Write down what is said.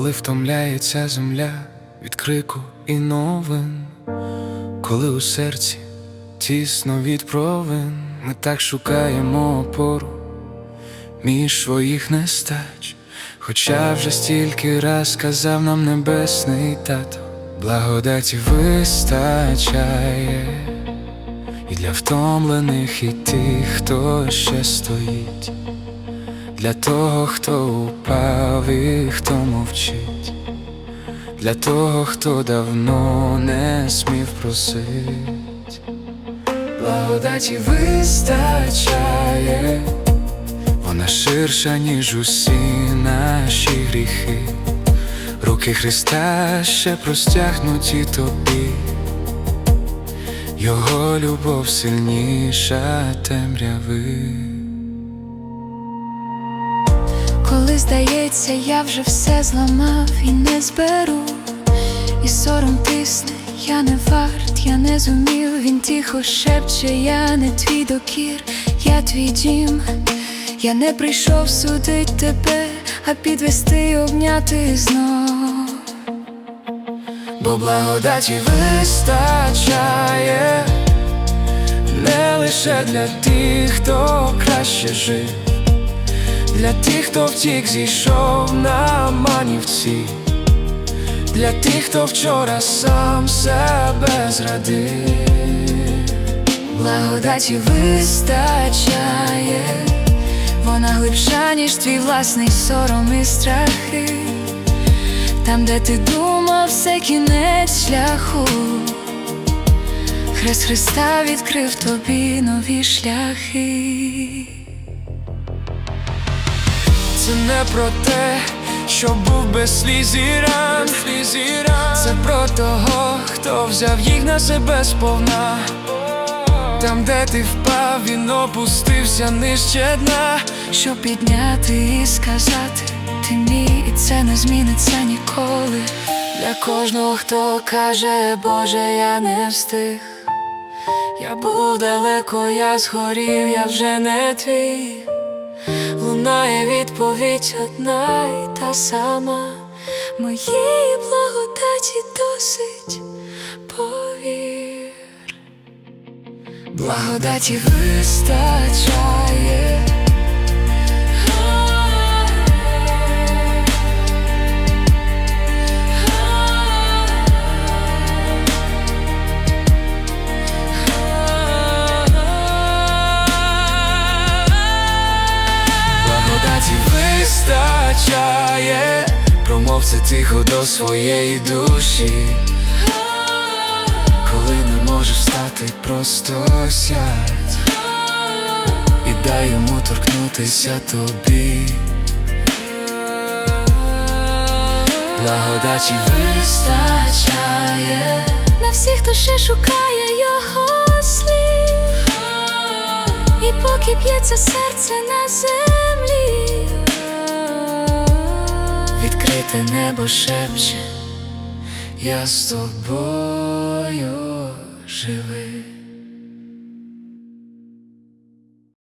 коли втомляється земля від крику і новин, коли у серці тісно від провин, ми так шукаємо опору між своїх нестач, хоча вже стільки раз казав нам небесний тато, благодаті вистачає і для втомлених, і тих, хто ще стоїть, для того, хто упав і хто мовчить, для того, хто давно не смів просить, благодаті вистачає, вона ширша, ніж усі наші гріхи, руки Христа ще простягнуті тобі. Його любов сильніша темряви. Здається, я вже все зламав і не зберу, і сором тисне, я не варт, я не зумів, він тихо шепче, я не твій докір, я твій дім, я не прийшов судить тебе, а підвести й обняти знов. Бо благодаті вистачає не лише для тих, хто краще жив, для тих, хто втік, зійшов на манівці, для тих, хто вчора сам себе зрадив. Благодаті вистачає, вона глибша, ніж твій власний сором і страхи. Там, де ти думав, все кінець шляху, Хрест Христа відкрив тобі нові шляхи. Це не про те, що був без сліз і ран, це про того, хто взяв їх на себе сповна. Там, де ти впав, він опустився нижче дна. Щоб підняти і сказати, ти мій, і це не зміниться ніколи. Для кожного, хто каже, Боже, я не встиг. Я був далеко, я згорів, я вже не твій. Лунає відповідь одна й та сама. Моєї благодаті досить повір. Благодаті вистачає. Вистачає, промов тихо до своєї душі. Коли не можеш стати, просто сядь і дай йому торкнутися тобі. Благодаті вистачає. На всіх, хто ще шукає його слів, і поки б'ється серце на землі, Відкрите небо шепче, я з тобою живий.